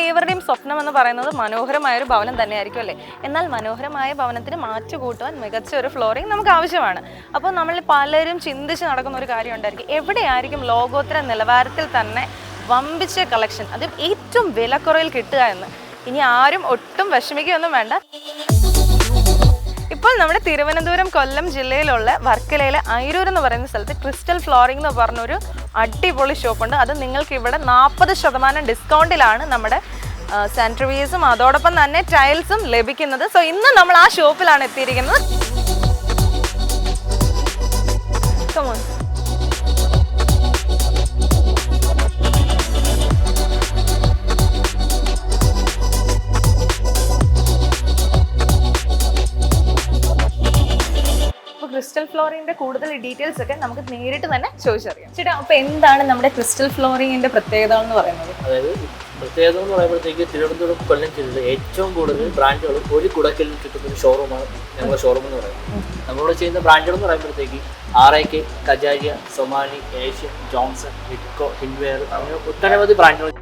ഏവരുടെയും സ്വപ്നം എന്ന് പറയുന്നത് മനോഹരമായ ഒരു ഭവനം തന്നെയായിരിക്കും അല്ലേ? എന്നാൽ മനോഹരമായ ഭവനത്തിന് മാറ്റു കൂട്ടുവാൻ മികച്ച ഒരു ഫ്ലോറിംഗ് നമുക്ക് ആവശ്യമാണ്. അപ്പോൾ നമ്മൾ പലരും ചിന്തിച്ച് നടക്കുന്ന ഒരു കാര്യം ഉണ്ടായിരിക്കും. എവിടെയായിരിക്കും ലോകോത്തര നിലവാരത്തിൽ തന്നെ വമ്പിച്ച കളക്ഷൻ അത് ഏറ്റവും വിലക്കുറവിൽ കിട്ടുക എന്ന്. ഇനി ആരും ഒട്ടും വിഷമിക്കുകയൊന്നും വേണ്ട. ഇപ്പോൾ നമ്മുടെ തിരുവനന്തപുരം കൊല്ലം ജില്ലയിലുള്ള വർക്കലയിലെ ഐരൂർ എന്ന് പറയുന്ന സ്ഥലത്ത് ക്രിസ്റ്റൽ ഫ്ലോറിംഗ് എന്ന് പറഞ്ഞൊരു അടിപൊളി ഷോപ്പുണ്ട്. അത് നിങ്ങൾക്ക് ഇവിടെ നാൽപ്പത് ശതമാനം ഡിസ്കൗണ്ടിലാണ് നമ്മുടെ സാനിറ്ററീസും അതോടൊപ്പം തന്നെ ടൈൽസും ലഭിക്കുന്നത്. സോ ഇന്ന് നമ്മൾ ആ ഷോപ്പിലാണ് എത്തിയിരിക്കുന്നത്. Come ക്രിസ്റ്റൽ ഫ്ലോറിങ്ങിന്റെ കൂടുതൽ ഡീറ്റെയിൽസ് ഒക്കെ നമുക്ക് നേരിട്ട് തന്നെ ചോദിച്ചറിയാം. ചേട്ടാ അപ്പൊ എന്താണ് നമ്മുടെ ക്രിസ്റ്റൽ ഫ്ലോറിങ്ങിന്റെ പ്രത്യേകത എന്ന് പറയുന്നത്? അതായത് പ്രത്യേകത എന്ന് പറയുമ്പോഴത്തേക്ക് തിരുവനന്തപുരം കൊല്ലം ജില്ലയിൽ ഏറ്റവും കൂടുതൽ ബ്രാൻഡുകൾ ഒരു കുടക്കലിൽ കിട്ടുന്ന ഒരു ഷോറൂമാണ് ഞങ്ങളുടെ ഷോറൂം എന്ന് പറയുന്നത്. നമ്മളിവിടെ ചെയ്യുന്ന ബ്രാൻഡുകൾ എന്ന് പറയുമ്പോഴത്തേക്ക് R I K Kajaria Somany Asian Johnson Vitco Hindware അങ്ങനെ ഒട്ടനവധി ബ്രാൻഡുകൾ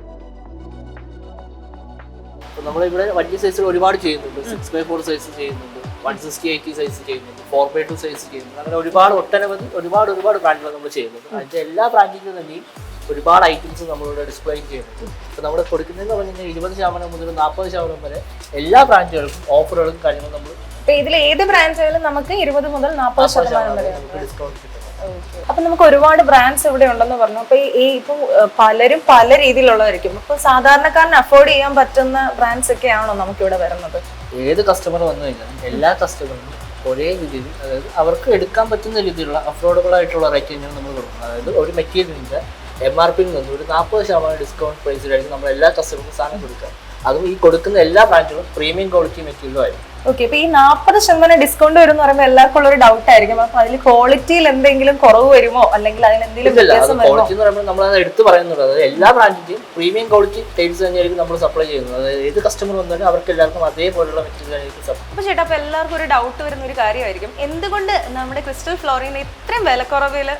നമ്മളിവിടെ വലിയ സൈസിൽ ഒരുപാട് ചെയ്യുന്നുണ്ട്. സിക്സ് ബൈ ഫോർ സൈസ് ചെയ്യുന്നുണ്ട്. വൺ സിക്സ്റ്റി എയ്റ്റി സൈസ് ചെയ്യുന്നുണ്ട്. ഫോർ ബൈ ടു സൈസ് ചെയ്യുന്നുണ്ട്. അങ്ങനെ ഒരുപാട് ഒട്ടനവധി ഒരുപാട് ഒരുപാട് ബ്രാൻഡുകൾ നമ്മൾ ചെയ്യുന്നുണ്ട്. അതിന്റെ എല്ലാ ബ്രാൻഡിലും തന്നെയും ഒരുപാട് ഐറ്റംസ് നമ്മളിവിടെ ഡിസ്പ്ലേ ചെയ്യുന്നുണ്ട്. അപ്പോൾ നമ്മൾ കൊടുക്കുന്നതെന്ന് പറഞ്ഞു കഴിഞ്ഞാൽ ഇരുപത് ശതമാനം മുതൽ നാൽപ്പത് ശതമാനം വരെ എല്ലാ ബ്രാൻഡുകൾക്കും ഓഫറുകളും കാര്യങ്ങളും നമ്മൾ ഇതിൽ ഏത് ബ്രാൻഡുകളും നമുക്ക് ഇരുപത് മുതൽ നാൽപ്പത് ശതമാനം വരെ ഡിസ്കൗണ്ട് കിട്ടും. അപ്പൊ നമുക്ക് ഒരുപാട് ബ്രാൻഡ്സ് ഇവിടെ ഉണ്ടെന്ന് പറഞ്ഞു. അപ്പൊ ഈ ഇപ്പൊ പലരും പല രീതിയിലുള്ളതായിരിക്കും. അപ്പൊ സാധാരണക്കാരന് അഫോർഡ് ചെയ്യാൻ പറ്റുന്ന ബ്രാൻഡ്സ് ഒക്കെ ആണോ നമുക്ക് ഇവിടെ വരുന്നത്? ഏത് കസ്റ്റമർ വന്നു കഴിഞ്ഞാലും എല്ലാ കസ്റ്റമറും ഒരേ രീതിയിൽ അതായത് അവർക്ക് എടുക്കാൻ പറ്റുന്ന രീതിയിലുള്ള അഫോർഡബിൾ ആയിട്ടുള്ള റേറ്റ് തന്നെയാണ് നമ്മൾ കൊടുക്കുന്നത്. അതായത് ഒരു മെറ്റീരിയലിന്റെ എം ആർ പിയിൽ നിന്ന് ഒരു നാൽപ്പത് ശതമാനം ഡിസ്കൗണ്ട് പ്രൈസിലായിരിക്കും നമ്മൾ എല്ലാ കസ്റ്റമർക്കും സാധനം കൊടുക്കുക. അതും ഈ കൊടുക്കുന്ന എല്ലാ ബ്രാൻഡുകളും പ്രീമിയം ക്വാളിറ്റി മെറ്റീരിയലും ആയിരിക്കും. ഓക്കെ ഇപ്പൊ ഈ നാൽപ്പത് ശതമാനം ഡിസ്കൗണ്ട് വരും എന്ന് പറയുമ്പോൾ എല്ലാവർക്കും ഒരു ഡൗട്ട് ആയിരിക്കും. അപ്പൊ അതിൽ ക്വാളിറ്റിയിൽ എന്തെങ്കിലും കുറവ് വരുമോ? അല്ലെങ്കിൽ അതിൽ എന്തെങ്കിലും ക്വാളിറ്റി എന്ന് പറയുമ്പോൾ നമ്മൾ അത് എടുത്ത് പറയുന്നുണ്ട്. അതായത് എല്ലാ ബ്രാൻഡിന്റെയും പ്രീമിയം ക്വാളിറ്റി ടൈൽസ് തന്നെയായിരിക്കും നമ്മൾ സപ്ലൈ ചെയ്യുന്നത്. അതായത് ഏത് കസ്റ്റമർ വന്നാലും അവർക്ക് എല്ലാവർക്കും അതേപോലുള്ള മെറ്റീരിയൽ ആയിരിക്കും സപ്ലൈ അപ്പൊ ചേട്ടാ അപ്പൊ എല്ലാവർക്കും ഒരു ഡൗട്ട് വരുന്ന ഒരു കാര്യമായിരിക്കും. എന്തുകൊണ്ട് നമ്മുടെ ക്രിസ്റ്റൽ ഫ്ലോറിന് ഇത്രയും വിലക്കുറവിൽ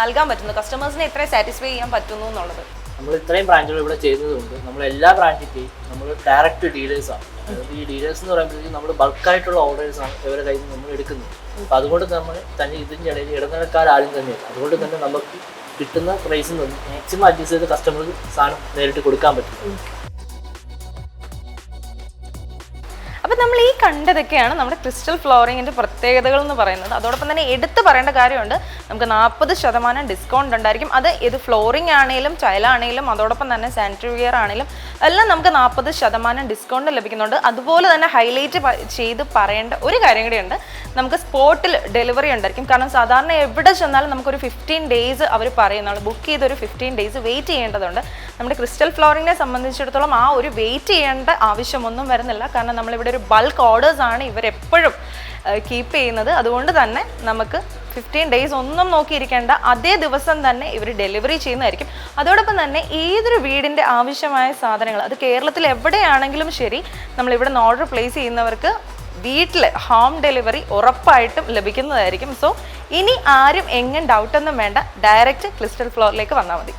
നൽകാൻ പറ്റുന്നു. കസ്റ്റമേഴ്സിനെ എത്ര സാറ്റിസ്ഫൈ ചെയ്യാൻ പറ്റുന്നു എന്നുള്ളത്. നമ്മൾ ഇത്രയും ബ്രാഞ്ചുകൾ ഇവിടെ ചെയ്യുന്നതുകൊണ്ട് നമ്മൾ എല്ലാ ബ്രാഞ്ചിന്റെയും നമ്മൾ ഡയറക്റ്റ് ഡീലേഴ്സാണ് അതായത് ഈ ഡീലേഴ്സ് എന്ന് പറയുമ്പോഴത്തേക്കും നമ്മൾ ബൾക്കായിട്ടുള്ള ഓർഡേഴ്സാണ് ഇവരുടെ കയ്യിൽ നിന്ന് നമ്മൾ എടുക്കുന്നത്. അപ്പോൾ അതുകൊണ്ട് നമ്മൾ തന്നെ ഇതിന്റെ ഇടയിൽ ഇടനിലക്കാർ ആരും തന്നെയില്ല അതുകൊണ്ട് തന്നെ നമുക്ക് കിട്ടുന്ന പ്രൈസിൽ നിന്ന് മാക്സിമം അഡ്ജസ്റ്റ് ചെയ്ത് കസ്റ്റമർക്ക് സാധനം നേരിട്ട് കൊടുക്കാൻ പറ്റും നമ്മൾ ഈ കണ്ടതൊക്കെയാണ് നമ്മുടെ ക്രിസ്റ്റൽ ഫ്ലോറിങ്ങിന്റെ പ്രത്യേകതകൾ എന്ന് പറയുന്നത്. അതോടൊപ്പം തന്നെ എടുത്തു പറയേണ്ട കാര്യമുണ്ട്. നമുക്ക് നാൽപ്പത് ശതമാനം ഡിസ്കൗണ്ട് ഉണ്ടായിരിക്കും. അത് ഇത് ഫ്ലോറിംഗ് ആണെങ്കിലും ടൈലാണെങ്കിലും അതോടൊപ്പം തന്നെ സാനിറ്ററി വെയർ ആണെങ്കിലും എല്ലാം നമുക്ക് നാൽപ്പത് ശതമാനം ഡിസ്കൗണ്ട് ലഭിക്കുന്നുണ്ട്. അതുപോലെ തന്നെ ഹൈലൈറ്റ് ചെയ്ത് പറയേണ്ട ഒരു കാര്യം കൂടിയുണ്ട് നമുക്ക് സ്പോട്ടിൽ ഡെലിവറി ഉണ്ടായിരിക്കും. കാരണം സാധാരണ എവിടെ ചെന്നാലും നമുക്കൊരു ഫിഫ്റ്റീൻ ഡേയ്സ് അവർ പറയുന്നുള്ളൂ ബുക്ക് ചെയ്ത് ഒരു ഫിഫ്റ്റീൻ ഡേയ്സ് വെയിറ്റ് ചെയ്യേണ്ടതുണ്ട്. നമ്മുടെ ക്രിസ്റ്റൽ ഫ്ലോറിങ്ങിനെ സംബന്ധിച്ചിടത്തോളം ആ ഒരു വെയിറ്റ് ചെയ്യേണ്ട ആവശ്യമൊന്നും വരുന്നില്ല. കാരണം നമ്മളിവിടെ ഒരു ബൾക്ക് ഓർഡേഴ്സാണ് ഇവരെപ്പോഴും കീപ്പ് ചെയ്യുന്നത്. അതുകൊണ്ട് തന്നെ നമുക്ക് ഫിഫ്റ്റീൻ ഡേയ്സ് ഒന്നും നോക്കിയിരിക്കേണ്ട അതേ ദിവസം തന്നെ ഇവർ ഡെലിവറി ചെയ്യുന്നതായിരിക്കും. അതോടൊപ്പം തന്നെ ഏതൊരു വീടിന്റെ ആവശ്യമായ സാധനങ്ങൾ അത് കേരളത്തിൽ എവിടെയാണെങ്കിലും ശരി നമ്മൾ ഇവിടെ നിന്ന് ഓർഡർ പ്ലേസ് ചെയ്യുന്നവർക്ക് വീട്ടിൽ ഹോം ഡെലിവറി ഉറപ്പായിട്ടും ലഭിക്കുന്നതായിരിക്കും. സോ ഇനി ആരും എങ്ങും ഡൗട്ടൊന്നും വേണ്ട ഡയറക്റ്റ് ക്രിസ്റ്റൽ ഫ്ലോറിലേക്ക് വന്നാൽ മതി.